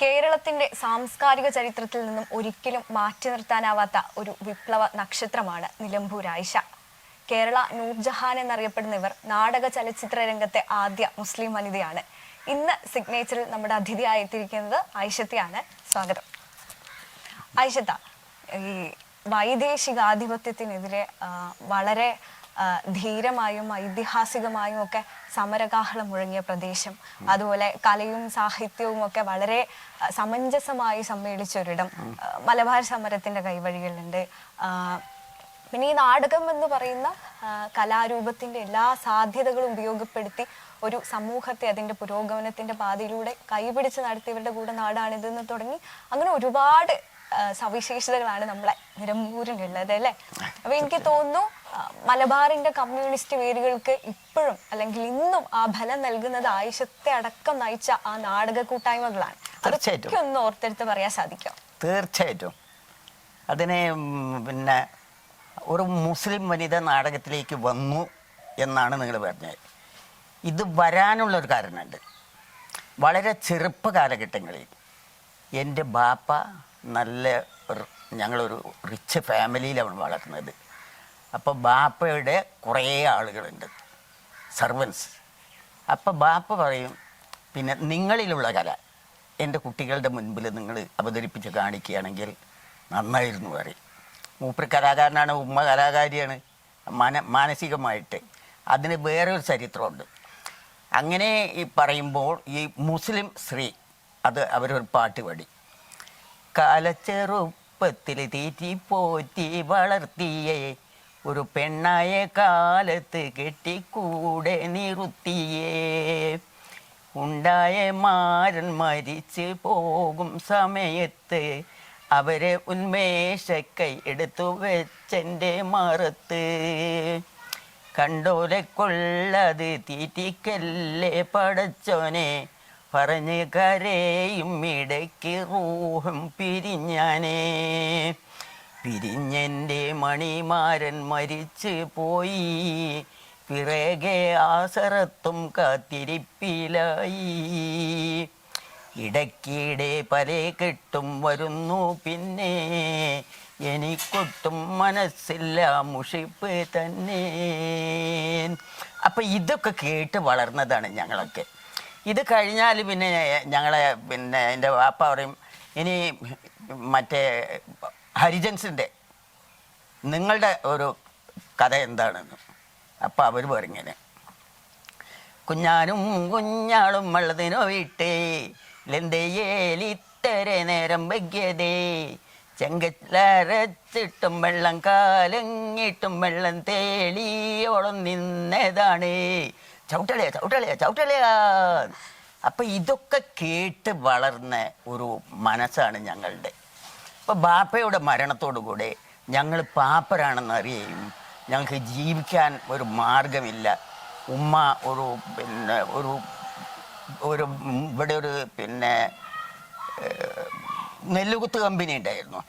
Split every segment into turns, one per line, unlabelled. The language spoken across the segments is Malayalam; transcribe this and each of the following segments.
കേരളത്തിന്റെ സാംസ്കാരിക ചരിത്രത്തിൽ നിന്നും ഒരിക്കലും മാറ്റി നിർത്താനാവാത്ത ഒരു വിപ്ലവ നക്ഷത്രമാണ് നിലമ്പൂർ ആയിഷ. കേരള നൂർജഹാൻ എന്നറിയപ്പെടുന്ന ഇവർ നാടക ചലച്ചിത്ര രംഗത്തെ ആദ്യ മുസ്ലിം വനിതയാണ്. ഇന്ന് സിഗ്നേച്ചറിൽ നമ്മുടെ അതിഥിയായി എത്തിയിരിക്കുന്നത് ഐഷത്തെയാണ് സ്വാഗതം. ഐഷത്ത ഈ വൈദേശികാധിപത്യത്തിനെതിരെ വളരെ ധീരമായും ഐതിഹാസികമായും ഒക്കെ സമരകാഹളം മുഴങ്ങിയ പ്രദേശം. അതുപോലെ കലയും സാഹിത്യവും ഒക്കെ വളരെ സമഞ്ജസമായി സമ്മേളിച്ചൊരിടം മലബാർ സമരത്തിന്റെ കൈവഴികളുണ്ട് പിന്നെ ഈ നാടകം എന്ന് പറയുന്ന കലാരൂപത്തിന്റെ എല്ലാ സാധ്യതകളും ഉപയോഗപ്പെടുത്തി ഒരു സമൂഹത്തെ അതിന്റെ പുരോഗമനത്തിന്റെ പാതയിലൂടെ കൈപിടിച്ച് നടത്തിയവരുടെ കൂടെ നാടാണിതെന്ന് തുടങ്ങി. അങ്ങനെ ഒരുപാട് സവിശേഷതകളാണ് നമ്മളെ നിരമ്പൂരിനുള്ളത് അല്ലേ? അപ്പൊ എനിക്ക് തോന്നുന്നു മലബാറിന്റെ കമ്മ്യൂണിസ്റ്റ് വേരുകൾക്ക് ഇപ്പോഴും അല്ലെങ്കിൽ ഇന്നും ആ ഫലം നൽകുന്നത് ആയിഷത്തെ അടക്കം നയിച്ച ആ നാടക കൂട്ടായ്മകളാണ്
തീർച്ചയായിട്ടും.
ഒന്ന് ഓർത്തെടുത്ത് പറയാൻ സാധിക്കും
തീർച്ചയായിട്ടും. അതിനെ പിന്നെ ഒരു മുസ്ലിം വനിത നാടകത്തിലേക്ക് വന്നു എന്നാണ് നിങ്ങൾ പറഞ്ഞത്. ഇത് വരാനുള്ളൊരു കാരണമുണ്ട്. വളരെ ചെറുപ്പ കാലഘട്ടങ്ങളിൽ എന്റെ ബാപ്പ നല്ല ഞങ്ങളൊരു റിച്ച് ഫാമിലിയിലാണ് വളർന്നത്. അപ്പോൾ ബാപ്പയുടെ കുറേ ആളുകളുണ്ട് സർവൻസ് അപ്പോൾ ബാപ്പ പറയും പിന്നെ നിങ്ങളിലുള്ള കല എന്റെ കുട്ടികളുടെ മുൻപിൽ നിങ്ങൾ അവതരിപ്പിച്ച് കാണിക്കുകയാണെങ്കിൽ നന്നായിരുന്നു പറയും. മൂപ്പര് കലാകാരനാണ് ഉമ്മ കലാകാരിയാണ് മന മാനസികമായിട്ട്. അതിന് വേറൊരു ചരിത്രമുണ്ട്. അങ്ങനെ ഈ പറയുമ്പോൾ ഈ മുസ്ലിം സ്ത്രീ അത് അവരൊരു പാട്ട് പാടി കാലച്ചെറുപ്പത്തിൽ തീറ്റി പോറ്റി വളർത്തിയേ. ഒരു പെണ്ണായ കാലത്ത് കെട്ടിക്കൂടെ നിറുത്തിയേ. ഉണ്ടായ മാരൻ മരിച്ച് പോകും സമയത്ത് അവരെ ഉന്മേഷക്കൈ എടുത്തു വെച്ചെന്റെ മറത്ത്. കണ്ടോലെ കൊള്ളത് തീറ്റിക്കല്ലേ പടച്ചോനെ. പറഞ്ഞ് കരയും ഇടയ്ക്ക് റൂഹും പിരിഞ്ഞാനേ. പിരിഞ്ഞെന്റെ മണിമാരൻ മരിച്ചു പോയി. പിറകെ ആസറത്തും കാത്തിരിപ്പിലായി. ഇടയ്ക്കിടെ പല കെട്ടും വരുന്നു പിന്നെ. എനിക്കൊട്ടും മനസ്സില്ല മുഷിപ്പ് തന്നെ. അപ്പം ഇതൊക്കെ കേട്ട് വളർന്നതാണ് ഞങ്ങളൊക്കെ. ഇത് കഴിഞ്ഞാൽ പിന്നെ ഞങ്ങളെ പിന്നെ എന്റെ വാപ്പ പറയും ഇനി മറ്റേ ഹരിജൻസിന്റെ നിങ്ങളുടെ ഒരു കഥ എന്താണെന്ന്. അപ്പം അവർ പറഞ്ഞിങ്ങനെ കുഞ്ഞാനും കുഞ്ഞാളും വള്ളതിനോ വിട്ടേ ലെന്തയേലിത്തര നേരം വയ്യതേ ചെങ്കലരച്ചിട്ടും വെള്ളം കാലങ്ങിട്ടും വെള്ളം തേളിയോളം നിന്നതാണ്. ചവിട്ടളിയ ചവിട്ടളിയ ചവിട്ടളിയ. അപ്പം ഇതൊക്കെ കേട്ട് വളർന്ന ഒരു മനസ്സാണ് ഞങ്ങളുടെ. അപ്പോൾ ബാപ്പയുടെ മരണത്തോടു കൂടെ ഞങ്ങൾ പാപ്പരാണെന്ന് അറിയുകയും ഞങ്ങൾക്ക് ജീവിക്കാൻ ഒരു മാർഗമില്ല ഉമ്മ ഒരു പിന്നെ ഒരു ഒരു ഇവിടെ ഒരു പിന്നെ നെല്ലുകുത്ത് കമ്പനി ഉണ്ടായിരുന്നു.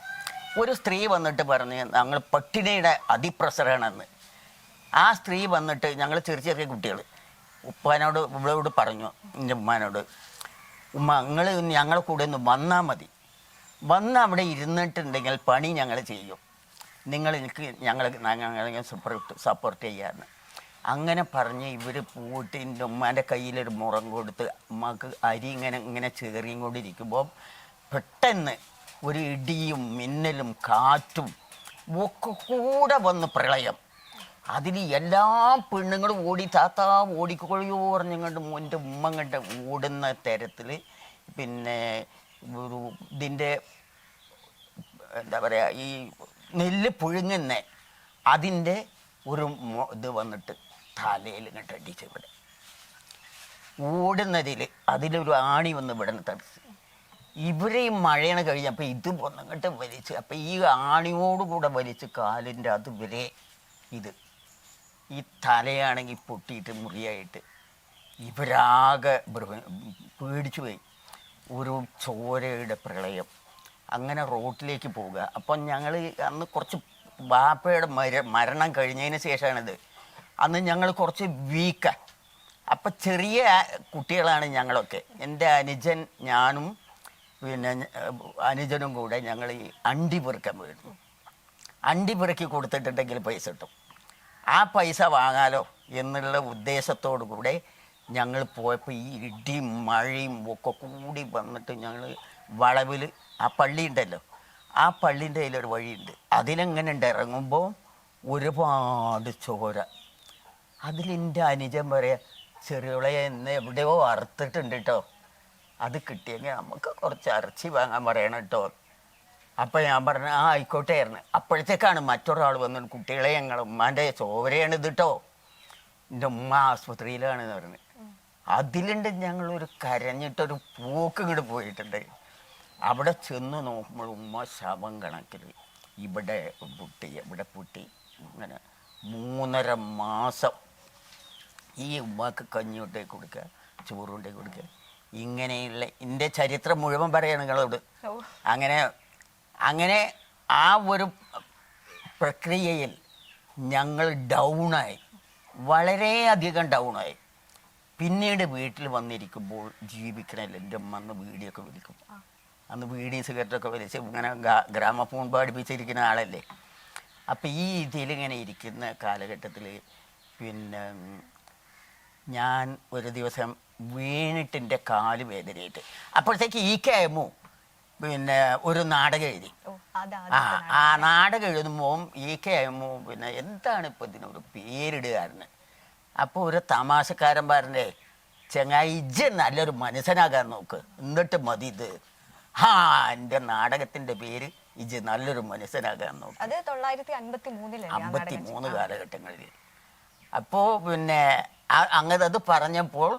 ഒരു സ്ത്രീ വന്നിട്ട് പറഞ്ഞ് ഞങ്ങൾ പട്ടിണിയുടെ അതിപ്രസരണമെന്ന് ആ സ്ത്രീ വന്നിട്ട് ഞങ്ങൾ ചെറിയ ചെറിയ കുട്ടികൾ ഉപ്പാനോട് ഇവളോട് പറഞ്ഞു എന്റെ ഉമ്മാനോട് ഉമ്മ നിങ്ങൾ ഞങ്ങളുടെ കൂടെ ഒന്ന് വന്നാൽ മതി. വന്ന് അവിടെ ഇരുന്നിട്ടുണ്ടെങ്കിൽ പണി ഞങ്ങൾ ചെയ്യും. നിങ്ങൾ എനിക്ക് ഞങ്ങൾ ഞങ്ങളെ സപ്പോർട്ട് സപ്പോർട്ട് ചെയ്യാമെന്ന് അങ്ങനെ പറഞ്ഞ് ഇവർ പോയിട്ട് എന്റെ ഉമ്മാന്റെ കയ്യിലൊരു മുറം കൊടുത്ത് ഉമ്മക്ക് അരി ഇങ്ങനെ ഇങ്ങനെ ചേറിയും കൊണ്ടിരിക്കുമ്പോൾ പെട്ടെന്ന് ഒരു ഇടിയും മിന്നലും കാറ്റും ഒക്കെ കൂടെ വന്ന് പ്രളയം. അതിൽ എല്ലാ പെണ്ണുങ്ങളും ഓടി താത്താ ഓടിക്കൊഴിയോ പറഞ്ഞുകൊണ്ട് എന്റെ ഉമ്മ കണ്ട് ഓടുന്ന തരത്തിൽ പിന്നെ ഒരു ഇതിന്റെ എന്താ പറയുക ഈ നെല്ല് പുഴുങ്ങുന്ന അതിന്റെ ഒരു ഇത് വന്നിട്ട് തലയിൽ ഇങ്ങോട്ട് അടിച്ച് ഇവിടെ. ഓടുന്നതിൽ അതിലൊരു ആണി വന്ന് ഇവിടെ തടസ്സ്. ഇവരെ ഈ മഴയാണ് കഴിഞ്ഞപ്പോൾ ഇത് വന്നിങ്ങോട്ട് വലിച്ച് അപ്പം ഈ ആണിയോടുകൂടെ വലിച്ച് കാലിന്റെ അത് വരെ ഇത് ഈ തലയാണെങ്കിൽ പൊട്ടിയിട്ട് മുറിയായിട്ട് ഇവരാകെ പേടിച്ചു പോയി. ഒരു ചോരയുടെ പ്രളയം. അങ്ങനെ റോട്ടിലേക്ക് പോവുക. അപ്പം ഞങ്ങൾ അന്ന് കുറച്ച് ബാപ്പയുടെ മര മരണം കഴിഞ്ഞതിന് ശേഷമാണിത്. അന്ന് ഞങ്ങൾ കുറച്ച് വീക്ക. അപ്പം ചെറിയ കുട്ടികളാണ് ഞങ്ങളൊക്കെ. എന്റെ അനുജൻ ഞാനും പിന്നെ അനുജനും കൂടെ ഞങ്ങൾ ഈ അണ്ടി പെറുക്കാൻ പോയിരുന്നു. അണ്ടി പെറുക്കി കൊടുത്തിട്ടുണ്ടെങ്കിൽ പൈസ കിട്ടും. ആ പൈസ വാങ്ങാലോ എന്നുള്ള ഉദ്ദേശത്തോടു കൂടെ ഞങ്ങൾ പോയപ്പോൾ ഈ ഇടിയും മഴയും ഒക്കെ കൂടി വന്നിട്ട് ഞങ്ങൾ വളവിൽ ആ പള്ളി ഉണ്ടല്ലോ ആ പള്ളിന്റെ കയ്യിലൊരു വഴിയുണ്ട്. അതിലെങ്ങനെ ഉണ്ട്? ഇറങ്ങുമ്പോൾ ഒരുപാട് ചോര. അതിലെന്റെ അനുജൻ പറയാ ചെറിയോളെ എന്ന് എവിടെയോ അറുത്തിട്ടുണ്ട് കേട്ടോ അത് കിട്ടിയെങ്കിൽ നമുക്ക് കുറച്ച് ഇറച്ചി വാങ്ങാൻ പറയണം കേട്ടോ അപ്പം ഞാൻ പറഞ്ഞു ആ ആയിക്കോട്ടെ ആയിരുന്നു അപ്പോഴത്തേക്കാണ് മറ്റൊരാൾ വന്നത് കുട്ടികളെ ഞങ്ങൾ ഉമ്മാന്റെ ചോരയാണ് ഇത് കേട്ടോ എന്റെ ഉമ്മ ആസ്പത്രിയിലാണെന്ന് പറഞ്ഞത് അതിലുണ്ട് ഞങ്ങളൊരു കരഞ്ഞിട്ടൊരു പൂക്ക് ഇങ്ങോട്ട് പോയിട്ടുണ്ട്. അവിടെ ചെന്ന് നോക്കുമ്പോൾ ഉമ്മ ശവം കണക്കിൽ ഇവിടെ പൊട്ടി ഇവിടെ പൊട്ടി. ഇങ്ങനെ മൂന്നര മാസം ഈ ഉമ്മക്ക് കഞ്ഞിട്ടേ കൊടുക്കുക ചോറുണ്ടേ കൊടുക്കുക. ഇങ്ങനെയുള്ള എന്റെ ചരിത്രം മുഴുവൻ പറയാണ് നിങ്ങളോട് അങ്ങനെ അങ്ങനെ ആ ഒരു പ്രക്രിയയിൽ ഞങ്ങൾ ഡൗണായി വളരെയധികം ഡൗണായി പിന്നീട് വീട്ടിൽ വന്നിരിക്കുമ്പോൾ ജീവിക്കണമല്ലോ എന്റെ അമ്മ അന്ന് വീടിയൊക്കെ വിളിക്കും. അന്ന് വീടി സിഗരറ്റൊക്കെ വലിച്ച് ഇങ്ങനെ ഗ്രാമഫോൺ പാടിപ്പിച്ചിരിക്കുന്ന ആളല്ലേ. അപ്പം ഈ ഇതിലിങ്ങനെ ഇരിക്കുന്ന കാലഘട്ടത്തിൽ പിന്നെ ഞാൻ ഒരു ദിവസം വീണിട്ട് എന്റെ കാൽ വേദനയായിട്ട്. അപ്പോഴത്തേക്ക് ഈ കേമു പിന്നെ ഒരു നാടകം എഴുതി. ആ ആ നാടകം എഴുതുമ്പോൾ ഈ ആയുമ്പോൾ പിന്നെ എന്താണ് ഇപ്പം ഇതിനൊരു പേരിടുകാരന്? അപ്പോൾ ഒരു തമാശക്കാരൻ പറഞ്ഞേ ചെങ്ങായി ഇജ്ജ് നല്ലൊരു മനുഷ്യനാകാൻ നോക്ക്. എന്നിട്ട് മതി ഇത്. ഹാ എന്റെ നാടകത്തിന്റെ പേര് ഇജ് നല്ലൊരു മനുഷ്യനാകാൻ നോക്ക്.
അത് തൊള്ളായിരത്തി അൻപത്തി മൂന്നിലല്ലേ ആ
അമ്പത്തി മൂന്ന്? കാലഘട്ടങ്ങളിൽ. അപ്പോൾ പിന്നെ അങ്ങനെ അത് പറഞ്ഞപ്പോൾ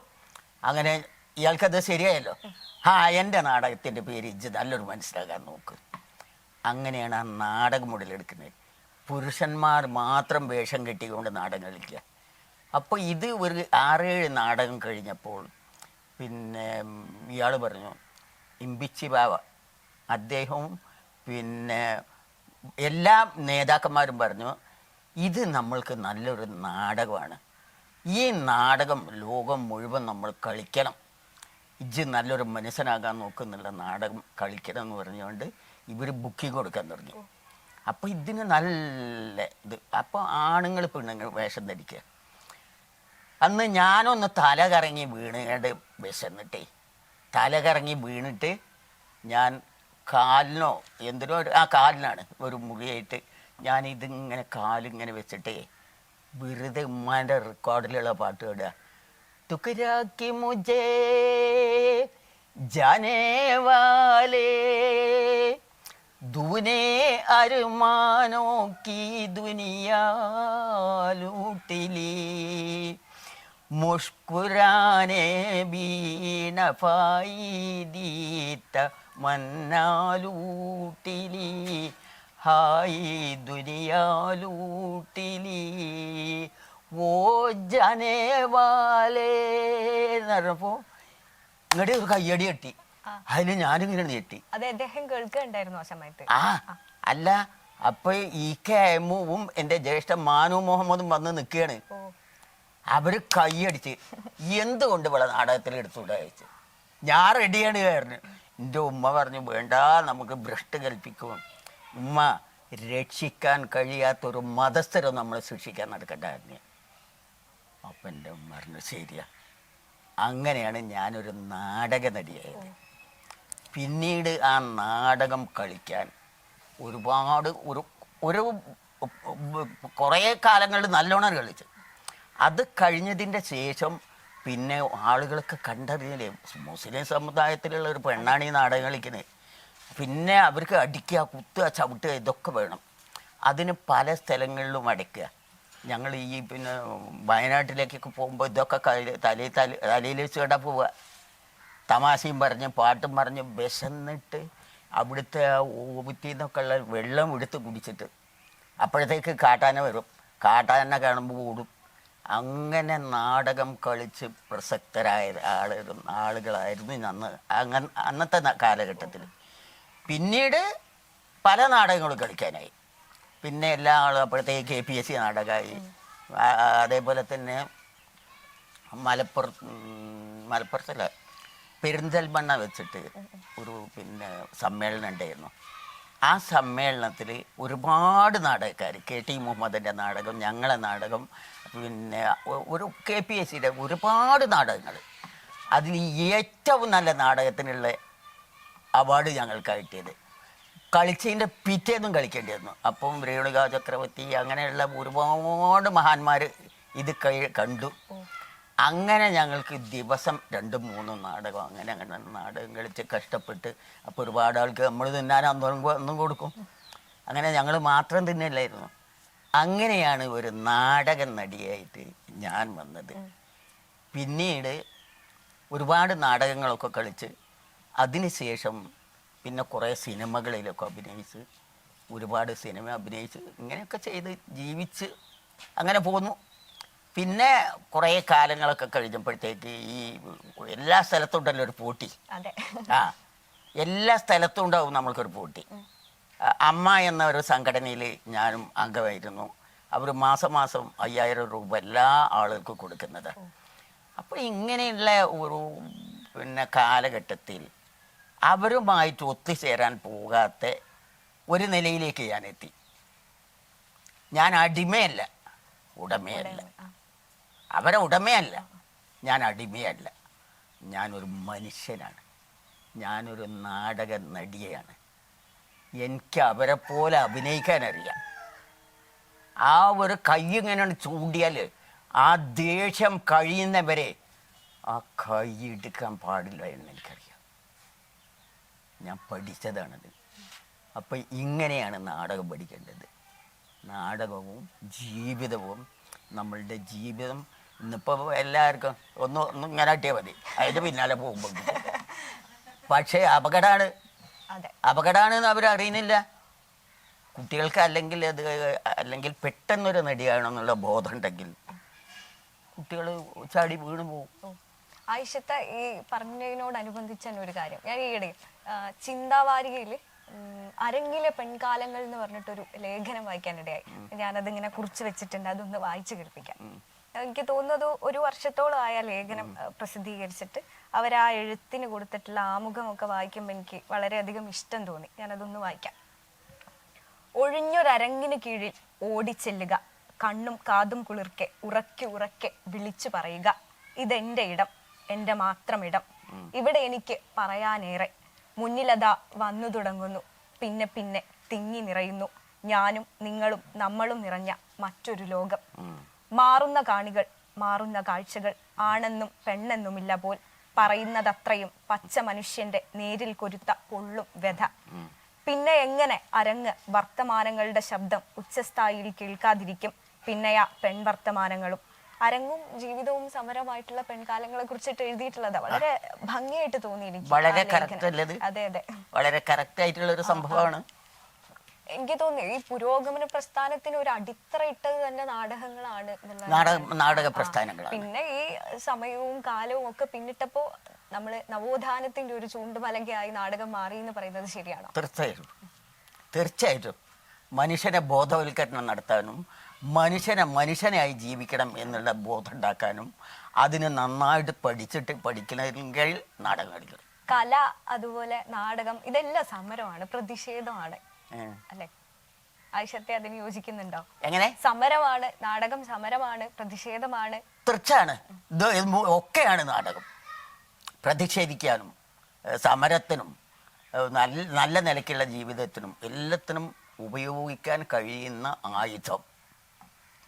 അങ്ങനെ ഇയാൾക്കത് ശരിയായല്ലോ. ആ എന്റെ നാടകത്തിന്റെ പേര് ഇജ്ജ് നല്ലൊരു മനസ്സിലാക്കാൻ നോക്ക്. അങ്ങനെയാണ് ആ നാടകം മുതലെടുക്കുന്നത്. പുരുഷന്മാർ മാത്രം വേഷം കെട്ടിക്കൊണ്ട് നാടകം കളിക്കുക. അപ്പോൾ ഇത് ഒരു ആറേഴ് നാടകം കഴിഞ്ഞപ്പോൾ പിന്നെ ഇയാൾ പറഞ്ഞു ഇമ്പിച്ചി ബാവ. അദ്ദേഹവും പിന്നെ എല്ലാ നേതാക്കന്മാരും പറഞ്ഞു ഇത് നമ്മൾക്ക് നല്ലൊരു നാടകമാണ്. ഈ നാടകം ലോകം മുഴുവൻ നമ്മൾ കളിക്കണം. ഇജ്ജ് നല്ലൊരു മനുഷ്യനാകാൻ നോക്കുന്നുള്ള നാടകം കളിക്കണം എന്ന് പറഞ്ഞുകൊണ്ട് ഇവർ ബുക്കിംഗ് കൊടുക്കാൻ തുടങ്ങി. അപ്പോൾ ഇതിന് നല്ല ഇത്. അപ്പോൾ ആണുങ്ങൾ പെണ്ണുങ്ങൾ വേഷം ധരിക്കുക. അന്ന് ഞാനൊന്ന് തല കറങ്ങി വീണുകൊണ്ട് വിശന്നിട്ടേ. തല കറങ്ങി വീണിട്ട് ഞാൻ കാലിനോ എന്തിനോ ആ കാലിനാണ് ഒരു മുറിയായിട്ട് ഞാൻ ഇതിങ്ങനെ കാലിങ്ങനെ വെച്ചിട്ടേ വെറുതെ ഉമ്മാന്റെ റെക്കോർഡിലുള്ള പാട്ട് കേടുക തുക്കരാക്കി മുജേ ജാനേ വാലേ ദൂനെ അരുമാനോ की दुनिया लूटिली मुस्कुराने भी नफाई दीत मन्ना लूटिली വോ ജനേ വാലേ ഒരു കയ്യടി കെട്ടി. അതിന് ഞാനിങ്ങനെ നീട്ടി
അതെ അദ്ദേഹം ആ
അല്ല അപ്പൊ ഇ കെ എമ്മുവും എന്റെ ജ്യേഷ്ഠ മാനു മുഹമ്മദും വന്ന് നിൽക്കുകയാണ്. അവർ കൈയടിച്ച് എന്തുകൊണ്ട് ഇവിടെ നാടകത്തിൽ എടുത്തുകൂടെ അയച്ചു ഞാൻ റെഡിയാണ് പറഞ്ഞു. എന്റെ ഉമ്മ പറഞ്ഞു വേണ്ട നമുക്ക് ഭ്രഷ്ട് കൽപ്പിക്കും. ഉമ്മ രക്ഷിക്കാൻ കഴിയാത്തൊരു മതസ്ഥരം നമ്മൾ സൂക്ഷിക്കാൻ നടക്കണ്ടായിരുന്നു അപ്പം എന്റെ ഉമ്മ ശരിയാ. അങ്ങനെയാണ് ഞാനൊരു നാടക നടിയായത്. പിന്നീട് ആ നാടകം കളിക്കാൻ ഒരുപാട് ഒരു ഒരു കുറേ കാലങ്ങളിൽ നല്ലോണം കളിച്ചു. അത് കഴിഞ്ഞതിന്റെ ശേഷം പിന്നെ ആളുകളൊക്കെ കണ്ടറിഞ്ഞില്ലേ മുസ്ലിം സമുദായത്തിലുള്ള ഒരു പെണ്ണാണ് ഈ നാടകം കളിക്കുന്നത്. പിന്നെ അവർക്ക് അടിക്കുക കുത്തുക ചവിട്ടുക ഇതൊക്കെ വേണം. അതിന് പല സ്ഥലങ്ങളിലും അടയ്ക്കുക. ഞങ്ങൾ ഈ പിന്നെ വയനാട്ടിലേക്കൊക്കെ പോകുമ്പോൾ ഇതൊക്കെ തലയിൽ തല തലയിൽ വെച്ച് കേട്ടാ പോവുക തമാശയും പറഞ്ഞ് പാട്ടും പറഞ്ഞ് വിശന്നിട്ട് അവിടുത്തെ ഊപത്തിൽ നിന്നൊക്കെ ഉള്ള വെള്ളം എടുത്ത് കുടിച്ചിട്ട് അപ്പോഴത്തേക്ക് കാട്ടാന വരും. കാട്ടാന കാണുമ്പോൾ ഓടും. അങ്ങനെ നാടകം കളിച്ച് പ്രസക്തരായ ആളുകളും ആളുകളായിരുന്നു അന്ന് അങ്ങനെ അന്നത്തെ കാലഘട്ടത്തിൽ പിന്നീട് പല നാടകങ്ങളും കളിക്കാനായി. പിന്നെ എല്ലാ ആളും അപ്പോഴത്തേക്ക് കെ പി എസ് സി നാടകമായി അതേപോലെ തന്നെ മലപ്പുറത്ത് ഉം, മലപ്പുറത്തല്ല പെരിന്തൽമണ്ണ വെച്ചിട്ട് ഒരു പിന്നെ സമ്മേളനം ഉണ്ടായിരുന്നു. ആ സമ്മേളനത്തിൽ ഒരുപാട് നാടകക്കാർ കെ ടി മുഹമ്മദിന്റെ നാടകം ഞങ്ങളെ നാടകം പിന്നെ ഒരു കെ പി എസ് സിയുടെ ഒരുപാട് നാടകങ്ങൾ അതിൽ ഏറ്റവും നല്ല നാടകത്തിനുള്ള അവാർഡ് ഞങ്ങൾക്ക് കിട്ടിയത് കളിച്ചതിന്റെ പിറ്റേന്നും കളിക്കേണ്ടി വന്നു അപ്പം രേണുക ചക്രവർത്തി അങ്ങനെയുള്ള ഒരുപാട് മഹാന്മാർ ഇത് കൈ കണ്ടു. അങ്ങനെ ഞങ്ങൾക്ക് ദിവസം രണ്ടും മൂന്നും നാടകം അങ്ങനെ അങ്ങനെ നാടകം കളിച്ച് കഷ്ടപ്പെട്ട് അപ്പോൾ ഒരുപാട് ആൾക്ക് നമ്മൾ തിന്നാൻ അന്നും ഒന്നും കൊടുക്കും. അങ്ങനെ ഞങ്ങൾ മാത്രം തിന്നില്ലായിരുന്നു. അങ്ങനെയാണ് ഒരു നാടക നടിയായിട്ട് ഞാൻ വന്നത്. പിന്നീട് ഒരുപാട് നാടകങ്ങളൊക്കെ കളിച്ച് അതിനുശേഷം പിന്നെ കുറേ സിനിമകളിലൊക്കെ അഭിനയിച്ച് ഒരുപാട് സിനിമ അഭിനയിച്ച് ഇങ്ങനെയൊക്കെ ചെയ്ത് ജീവിച്ച് അങ്ങനെ പോന്നു. പിന്നെ കുറേ കാലങ്ങളൊക്കെ കഴിഞ്ഞപ്പോഴത്തേക്ക് ഈ എല്ലാ സ്ഥലത്തും ഉണ്ടല്ലോ ഒരു പോട്ടി. ആ എല്ലാ സ്ഥലത്തും ഉണ്ടാവും നമ്മൾക്കൊരു പോട്ടി. അമ്മ എന്ന ഒരു സംഘടനയിൽ ഞാനും അംഗമായിരുന്നു. അവർ മാസം മാസം അയ്യായിരം രൂപ എല്ലാ ആളുകൾക്കും കൊടുക്കുന്നത്. അപ്പോൾ ഇങ്ങനെയുള്ള ഒരു പിന്നെ കാലഘട്ടത്തിൽ അവരുമായിട്ട് ഒത്തുചേരാൻ പോകാത്ത ഒരു നിലയിലേക്ക് ഞാൻ എത്തി. ഞാൻ അടിമയല്ല ഉടമയല്ല. അവരെ ഉടമയല്ല ഞാൻ അടിമയല്ല. ഞാനൊരു മനുഷ്യനാണ്. ഞാനൊരു നാടക നടിയാണ് എനിക്ക് അവരെ പോലെ അഭിനയിക്കാൻ അറിയാം. ആ ഒരു കൈ ഇങ്ങനെ ചൂണ്ടിയാൽ ആ ദേഷ്യം കഴിയുന്നവരെ ആ കൈ എടുക്കാൻ പാടില്ല എന്ന് എനിക്കറിയാം. ഞാൻ പഠിച്ചതാണത് അപ്പം ഇങ്ങനെയാണ് നാടകം പഠിക്കേണ്ടത്. നാടകവും ജീവിതവും നമ്മളുടെ ജീവിതം ഇന്നിപ്പോൾ എല്ലാവർക്കും ഒന്ന് ഒന്ന് ഇങ്ങനെ ആട്ടിയാൽ മതി. അതിന്റെ പിന്നാലെ പോകുമ്പോൾ പക്ഷേ അപകടമാണ് അപകടമാണെന്ന് അവരറിയുന്നില്ല. കുട്ടികൾക്ക് അല്ലെങ്കിൽ അത് അല്ലെങ്കിൽ പെട്ടെന്നൊരു നടിയാണെന്നുള്ള ബോധം ഉണ്ടെങ്കിൽ കുട്ടികൾ ചാടി വീണു പോകും.
ആയിഷത്ത ഈ പറഞ്ഞതിനോടനുബന്ധിച്ച് തന്നെ ഒരു കാര്യം. ഞാൻ ഈയിടെ ചിന്താവാരികയിൽ അരങ്ങിലെ പെൺകാലങ്ങൾ എന്ന് പറഞ്ഞിട്ടൊരു ലേഖനം വായിക്കാനിടയായി. ഞാനത് ഇങ്ങനെ കുറിച്ച് വെച്ചിട്ടുണ്ട് അതൊന്ന് വായിച്ചു കേൾപ്പിക്കാം. എനിക്ക് തോന്നുന്നത് ഒരു വർഷത്തോളമായ ലേഖനം പ്രസിദ്ധീകരിച്ചിട്ട് അവർ ആ എഴുത്തിന് കൊടുത്തിട്ടുള്ള ആമുഖമൊക്കെ വായിക്കുമ്പോൾ എനിക്ക് വളരെയധികം ഇഷ്ടം തോന്നി. ഞാനതൊന്ന് വായിക്കാം. ഒഴിഞ്ഞൊരരങ്ങിന് കീഴിൽ ഓടിച്ചെല്ലുക കണ്ണും കാതും കുളിർക്കെ ഉറക്കെ ഉറക്കെ വിളിച്ചു പറയുക ഇതെന്റെ ഇടം. എന്റെ മാത്രം ഇടം ഇവിടെ എനിക്ക് പറയാനേറെ. മുന്നിലത വന്നു തുടങ്ങുന്നു. പിന്നെ പിന്നെ തിങ്ങി നിറയുന്നു. ഞാനും നിങ്ങളും നമ്മളും നിറഞ്ഞ മറ്റൊരു ലോകം. മാറുന്ന കാണികൾ മാറുന്ന കാഴ്ചകൾ ആണെന്നും പെണ്ണെന്നുമില്ല പോൽ. പറയുന്നതത്രയും പച്ച മനുഷ്യന്റെ നേരിൽ കൊരുത്ത പൊള്ളും വ്യഥ. പിന്നെ എങ്ങനെ അരങ്ങ് വർത്തമാനങ്ങളുടെ ശബ്ദം ഉച്ചസ്ഥായിയിൽ കേൾക്കാതിരിക്കും. പിന്നെയാ പെൺവർത്തമാനങ്ങളും. അരങ്ങും ജീവിതവും സമരമായിട്ടുള്ള പെൺകാലങ്ങളെ കുറിച്ചിട്ട് എഴുതിയിട്ടുള്ളത്. വളരെ ഭംഗിയായിട്ട് തോന്നി എനിക്ക്
വളരെ
അതെ അതെ.
വളരെ കറക്റ്റ് ആയിട്ടുള്ള ഒരു സംഭവമാണ്.
എനിക്ക് തോന്നി ഈ പുരോഗമന പ്രസ്ഥാനത്തിന് ഒരു അടിത്തറ ഇട്ടത് തന്നെ നാടകങ്ങളാണ്.
നാടക
പ്രസ്ഥാനങ്ങൾ
പ്രസ്ഥാനങ്ങളാണ്.
പിന്നെ ഈ സമയവും കാലവും ഒക്കെ പിന്നിട്ടപ്പോ നമ്മൾ നവോത്ഥാനത്തിന്റെ ഒരു ചൂണ്ടുമലങ്കയായി നാടകം മാറി എന്ന് പറയുന്നത് ശരിയാണോ?
തീർച്ചയായിട്ടും. തീർച്ചയായിട്ടും. മനുഷ്യനെ ബോധവൽക്കരണം നടത്താനും മനുഷ്യനെ മനുഷ്യനായി ജീവിക്കണം എന്നുള്ള ബോധം ഉണ്ടാക്കാനും അതിന് നന്നായിട്ട് പഠിച്ചിട്ട് പഠിക്കണമെങ്കിൽ നാടകം കളിക്കണം
കല അതുപോലെ നാടകം ഇതെല്ലാം സമരമാണ് പ്രതിഷേധമാണ്. അല്ലെ? ആയിഷത്തെ അതിന് യോജിക്കുന്നുണ്ടോ?
എങ്ങനെ?
സമരമാണ് നാടകം സമരമാണ് പ്രതിഷേധമാണ്.
തീർച്ചയാണ്. ഇത് ഒക്കെയാണ് നാടകം. പ്രതിഷേധിക്കാനും സമരത്തിനും നല്ല നല്ല നിലയ്ക്കുള്ള ജീവിതത്തിനും എല്ലാത്തിനും ഉപയോഗിക്കാൻ കഴിയുന്ന ആയുധം.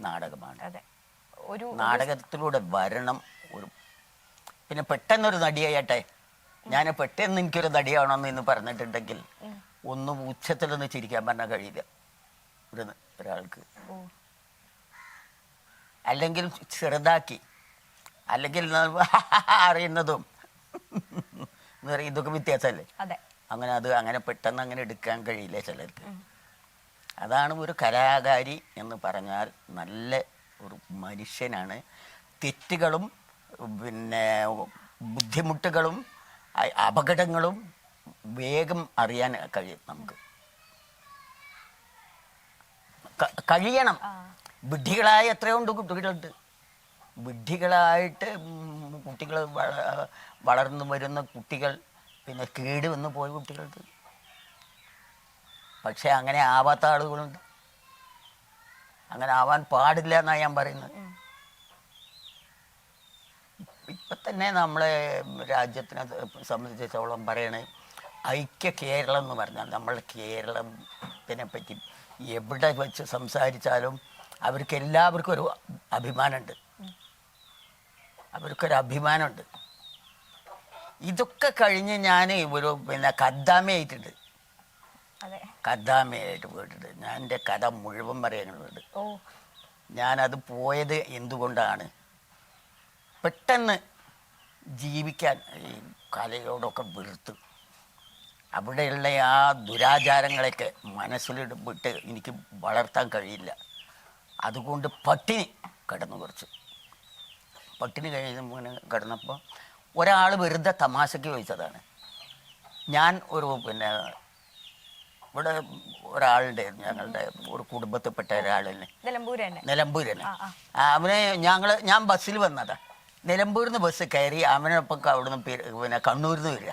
നാടകമാണ്.
അതെ. ഒരു
നാടകത്തിലൂടെ വരണം ഒരു പിന്നെ പെട്ടെന്നൊരു നടിയായിട്ടെ. ഞാൻ പെട്ടെന്ന് എനിക്കൊരു നടിയാവണമെന്ന് ഇന്ന് പറഞ്ഞിട്ടുണ്ടെങ്കിൽ ഒന്നും ഉച്ചത്തിലൊന്ന് ചിരിക്കാൻ പറഞ്ഞാൽ കഴിയില്ല. ഒരു ഒരാൾക്ക്. അല്ലെങ്കിൽ ചെറുതാക്കി. അല്ലെങ്കിൽ അറിയുന്നതും. ഇതൊക്കെ വ്യത്യാസമല്ലേ? അങ്ങനെ അത് അങ്ങനെ പെട്ടെന്ന് അങ്ങനെ എടുക്കാൻ കഴിയില്ല ചിലർക്ക്. അതാണ് ഒരു കലാകാരി എന്ന് പറഞ്ഞാൽ നല്ല ഒരു മനുഷ്യനാണ്. തെറ്റുകളും പിന്നെ ബുദ്ധിമുട്ടുകളും അപകടങ്ങളും വേഗം അറിയാൻ കഴിയും നമുക്ക്. കഴിയണം.
ബുദ്ധികളായ
വിഡ്ഢികളായ എത്രയോ ഉണ്ട് കുട്ടികളുണ്ട്? ബുദ്ധികളായിട്ട് കുട്ടികൾ വളർന്നു വരുന്ന കുട്ടികൾ പിന്നെ കേട് വന്ന് പോയ കുട്ടികൾക്ക് പക്ഷെ അങ്ങനെ ആവാത്ത ആളുകളുണ്ട്. അങ്ങനെ ആവാൻ പാടില്ല എന്നാണ് ഞാൻ പറയുന്നത്. ഇപ്പം തന്നെ നമ്മളെ രാജ്യത്തിനെ സംബന്ധിച്ചിടത്തോളം പറയണേ ഐക്യ കേരളം എന്ന് പറഞ്ഞാൽ നമ്മൾ കേരളത്തിനെ പറ്റി എവിടെ വെച്ച് സംസാരിച്ചാലും അവർക്ക് എല്ലാവർക്കും ഒരു അഭിമാനമുണ്ട്. അവർക്കൊരു അഭിമാനമുണ്ട്. ഇതൊക്കെ കഴിഞ്ഞ് ഞാൻ ഒരു പിന്നെ കദ്ദാമയായിട്ടുണ്ട്. കദ്ദാമയായിട്ട് പോയിട്ടുണ്ട്. ഞാൻ എന്റെ കഥ മുഴുവൻ പറയാനുള്ളത്
ഓ.
ഞാനത് പോയത് എന്തുകൊണ്ടാണ്? പെട്ടെന്ന് ജീവിക്കാൻ ഈ കലയോടൊക്കെ വെറുത്ത് അവിടെയുള്ള ആ ദുരാചാരങ്ങളൊക്കെ മനസ്സിലിട്ട് വിട്ട് എനിക്ക് വളർത്താൻ കഴിയില്ല. അതുകൊണ്ട് പട്ടിണി കിടന്നു കുറച്ച്. പട്ടിണി കഴിഞ്ഞ കിടന്നപ്പോൾ ഒരാൾ വെറുതെ തമാശയ്ക്ക് ചോദിച്ചതാണ്. ഞാൻ ഒരു പിന്നെ ഇവിടെ ഒരാളുണ്ടായിരുന്നു ഞങ്ങളുടെ ഒരു കുടുംബത്തിൽപ്പെട്ട ഒരാളിനെ
നിലമ്പൂര് തന്നെ.
നിലമ്പൂർ തന്നെ
ആ, ആ.
അവനെ ഞങ്ങൾ ഞാൻ ബസ്സിൽ വന്നതാ. നിലമ്പൂരിൽ നിന്ന് ബസ് കയറി അവനൊപ്പം അവിടുന്ന് പിന്നെ കണ്ണൂരിൽ നിന്ന് വരിക.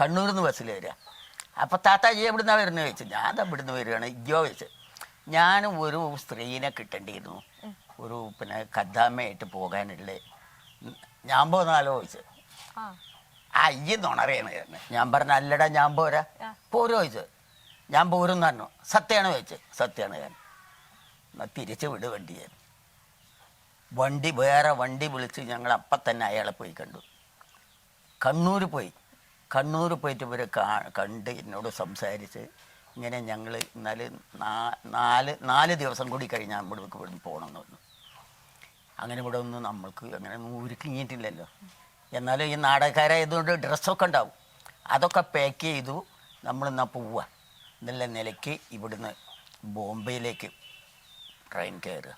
കണ്ണൂരിൽ നിന്ന് ബസ്സിൽ വരിക. അപ്പം താത്താജി എവിടുന്നാ വരുന്നത് ചോദിച്ചു. ഞാൻ അവിടുന്ന് ഇവിടുന്ന് വരികയാണ് ഇയ്യോ ചോദിച്ചു. ഞാൻ ഒരു സ്ത്രീനെ കിട്ടേണ്ടിയിരുന്നു. ഒരു പിന്നെ കദ്ദാമയായിട്ട് പോകാനുള്ള ഞാൻ പോന്നാലോ ചോദിച്ചു.
ആ.
ഈ നുണറിയാണ് ഞാൻ. പറഞ്ഞ അല്ലടാ ഞാൻ പോരാ. പോരോ ചോദിച്ചു. ഞാൻ പോരും പറഞ്ഞു. സത്യമാണ് വെച്ച് സത്യമാണ് ഞാൻ. എന്നാൽ തിരിച്ച് വിട് വണ്ടി ഞാൻ വണ്ടി വേറെ വണ്ടി വിളിച്ച് ഞങ്ങൾ അപ്പം തന്നെ അയാളെ പോയി കണ്ടു. കണ്ണൂർ പോയി. കണ്ണൂർ പോയിട്ട് ഇവർ കണ്ട് എന്നോട് സംസാരിച്ച് ഇങ്ങനെ ഞങ്ങൾ എന്നാൽ നാല് നാല് ദിവസം കൂടി കഴിഞ്ഞാൽ ഇവിടേക്ക് ഇവിടുന്ന് പോകണമെന്ന് പറഞ്ഞു. അങ്ങനെ ഇവിടെ ഒന്നും നമ്മൾക്ക് അങ്ങനെ ഒരുക്കിങ്ങിയിട്ടില്ലല്ലോ എന്നാലും ഈ നാടകക്കാരായതുകൊണ്ട് ഡ്രസ്സൊക്കെ ഉണ്ടാവും. അതൊക്കെ പാക്ക് ചെയ്തു. നമ്മൾ എന്നാൽ പോവുക എന്നുള്ള നിലയ്ക്ക് ഇവിടുന്ന് ബോംബെയിലേക്ക് ട്രെയിൻ കയറുക.